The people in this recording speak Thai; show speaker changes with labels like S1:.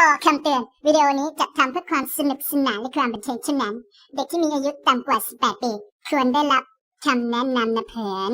S1: ต่อคำเตือน วิดีโอนี้จัดทำเพื่อความสนุกสนานและความบันเทิงเท่านั้น เด็กที่มีอายุต่ำกว่า 18 ปี ควรได้รับคำแนะนำนะเพื่อน